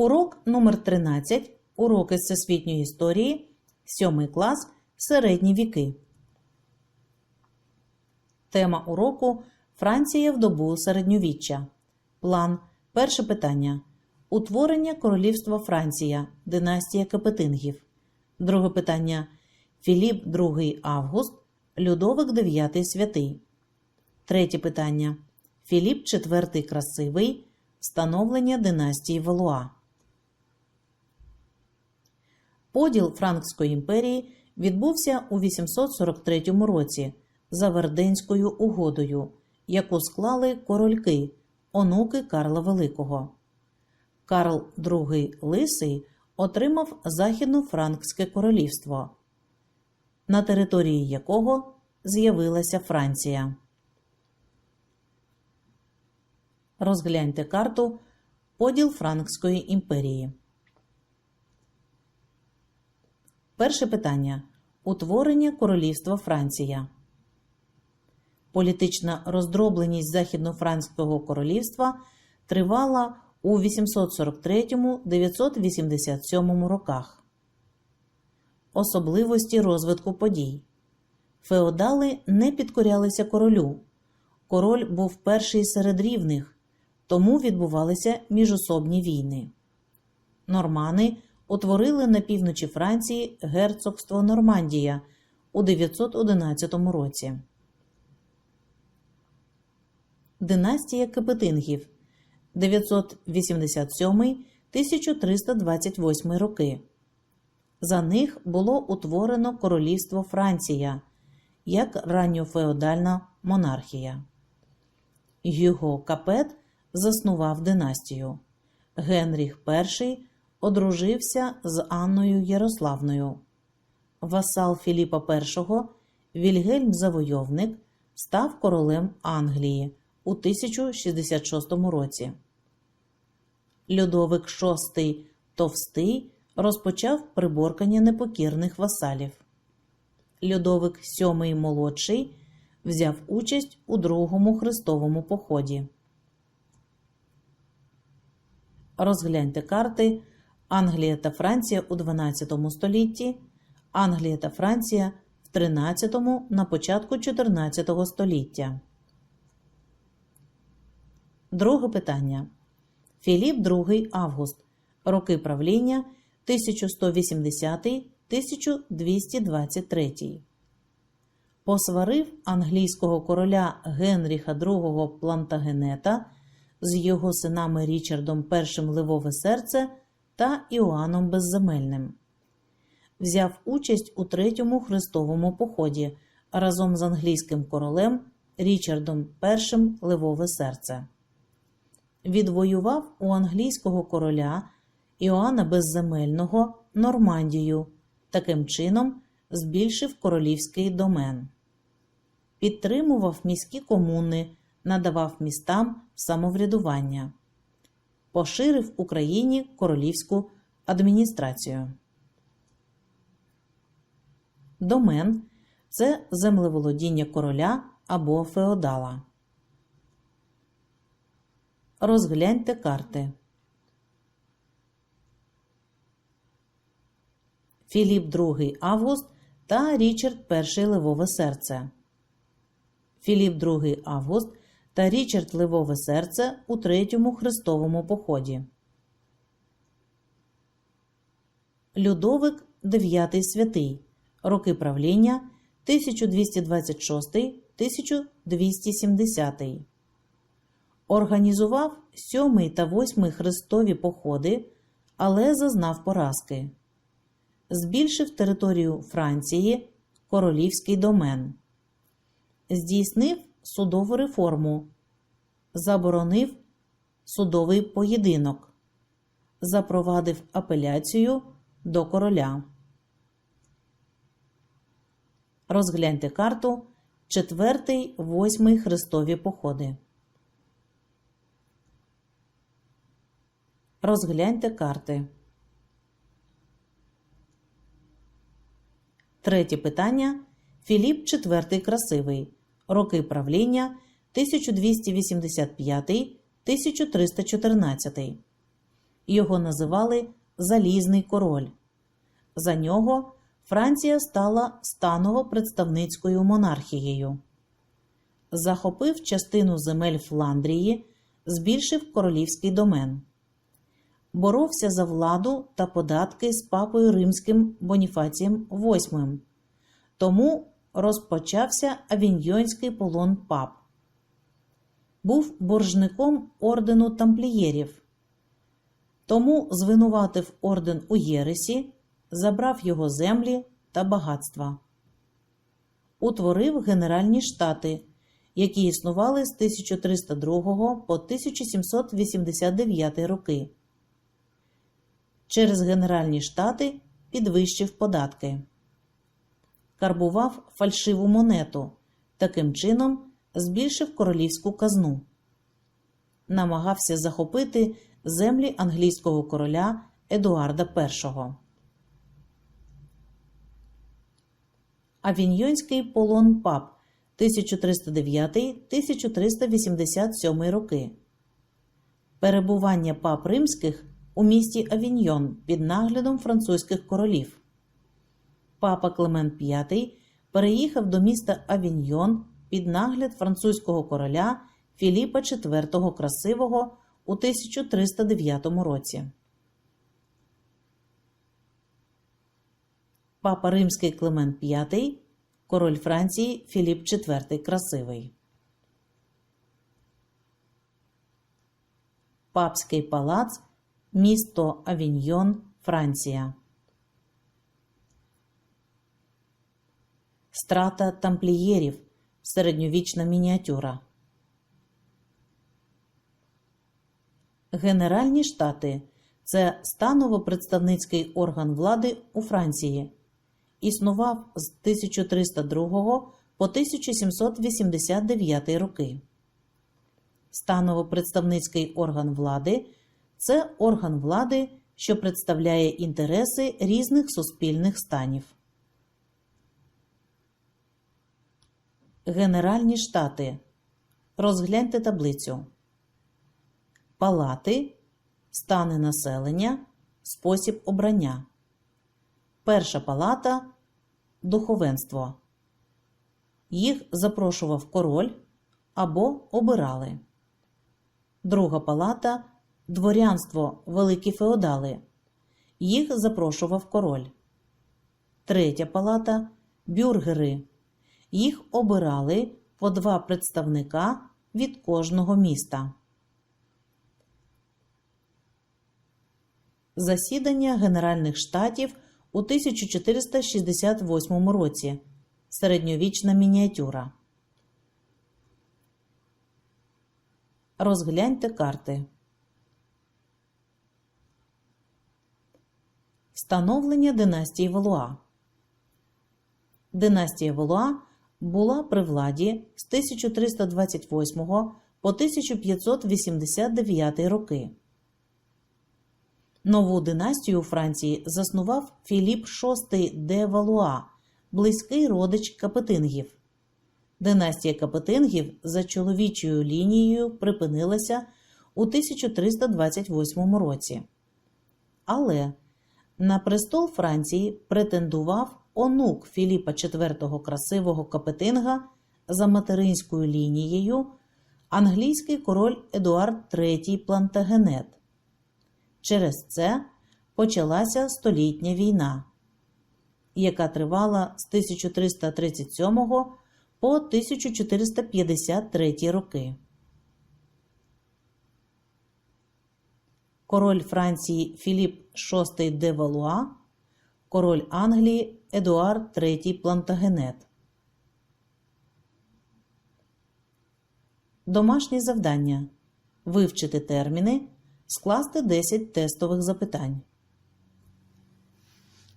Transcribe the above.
Урок номер 13. Уроки з всесвітньої історії. 7 клас. Середні віки. Тема уроку Франція в добу середньовіччя. План. Перше питання. Утворення Королівства Франція. Династія Капетингів. Друге питання. Філіп II Август. Людовик IX Святий. Третє питання. Філіп IV Красивий. Встановлення династії Валуа. Поділ Франкської імперії відбувся у 843 році за Верденською угодою, яку склали корольки, онуки Карла Великого. Карл II Лисий отримав Західнофранкське королівство, на території якого з'явилася Франція. Розгляньте карту Поділ Франкської імперії. Перше питання. Утворення Королівства Франція. Політична роздробленість Західнофранського королівства тривала у 843-987 роках. Особливості розвитку подій. Феодали не підкорялися королю. Король був перший серед рівних, тому відбувалися міжособні війни. Нормани утворили на півночі Франції герцогство Нормандія у 911 році. Династія Капетингів 987-1328 роки. За них було утворено Королівство Франція як ранньофеодальна монархія. Гюго Капет заснував династію. Генріх І одружився з Анною Ярославною. Васал Філіпа І Вільгельм Завойовник став королем Англії у 1066 році. Людовик VI Товстий розпочав приборкання непокірних васалів. Людовик VII Молодший взяв участь у Другому Хрестовому поході. Розгляньте карти Англія та Франція у 12 столітті, Англія та Франція в 13 на початку 14 століття. Друге питання. Філіп II Август. Роки правління 1180-1223. Посварив англійського короля Генріха II Плантагенета з його синами Річардом І Ливове Серце та Іоанном Безземельним. Взяв участь у третьому хрестовому поході разом з англійським королем Річардом І Ливове Серце. Відвоював у англійського короля Іоанна Безземельного Нормандію, таким чином збільшив королівський домен. Підтримував міські комуни, надавав містам самоврядування поширив Україні королівську адміністрацію. Домен це землеволодіння короля або феодала. Розгляньте карти. Філіп II Август та Річард І Левове Серце. Філіп II Август та Річард Ливове Серце у третьому хрестовому поході. Людовик IX Святий. Роки правління 1226-1270. Організував сьомий та восьмий хрестові походи, але зазнав поразки. Збільшив територію Франції, королівський домен. Здійснив судову реформу, заборонив судовий поєдинок, запровадив апеляцію до короля. Розгляньте карту 4-8 хрестові походи. Розгляньте карти. Третє питання. Філіп IV Красивий. Роки правління 1285-1314. Його називали Залізний король. За нього Франція стала станово представницькою монархією. Захопив частину земель Фландрії, збільшив королівський домен. Боровся за владу та податки з папою римським Боніфацієм VIII. Тому розпочався авіньйонський полон пап. Був боржником ордену тамплієрів. Тому звинуватив орден у Єресі, забрав його землі та багатства. Утворив Генеральні штати, які існували з 1302 по 1789 роки. Через Генеральні штати підвищив податки. Карбував фальшиву монету, таким чином збільшив королівську казну. Намагався захопити землі англійського короля Едуарда І. Авіньйонський полон пап 1309-1387 роки. Перебування пап римських у місті Авіньйон під наглядом французьких королів. Папа Клемент V переїхав до міста Авіньйон під нагляд французького короля Філіпа IV Красивого у 1309 році. Папа Римський Климент V, король Франції Філіп IV Красивий. Папський палац, місто Авіньйон, Франція. Страта тамплієрів. Середньовічна мініатюра. Генеральні штати це станово-представницький орган влади у Франції. Існував з 1302 по 1789 роки. Станово-представницький орган влади це орган влади, що представляє інтереси різних суспільних станів. Генеральні штати. Розгляньте таблицю. Палати, стани населення, спосіб обрання. Перша палата духовенство. Їх запрошував король або обирали. Друга палата дворянство великі феодали. Їх запрошував король. Третя палата бюргери. Їх обирали по два представника від кожного міста. Засідання Генеральних штатів у 1468 році. Середньовічна мініатюра. Розгляньте карти. Становлення династії Валуа. Династія Валуа була при владі з 1328 по 1589 роки. Нову династію у Франції заснував Філіп VI де Валуа, близький родич Капетингів. Династія Капетингів за чоловічою лінією припинилася у 1328 році. Але на престол Франції претендував онук Філіпа IV Красивого Капетинга за материнською лінією англійський король Едуард III Плантагенет. Через це почалася столітня війна, яка тривала з 1337 по 1453 роки. Король Франції Філіп VI де Валуа, король Англії Едуард III Плантагенет. Домашнє завдання вивчити терміни, скласти 10 тестових запитань.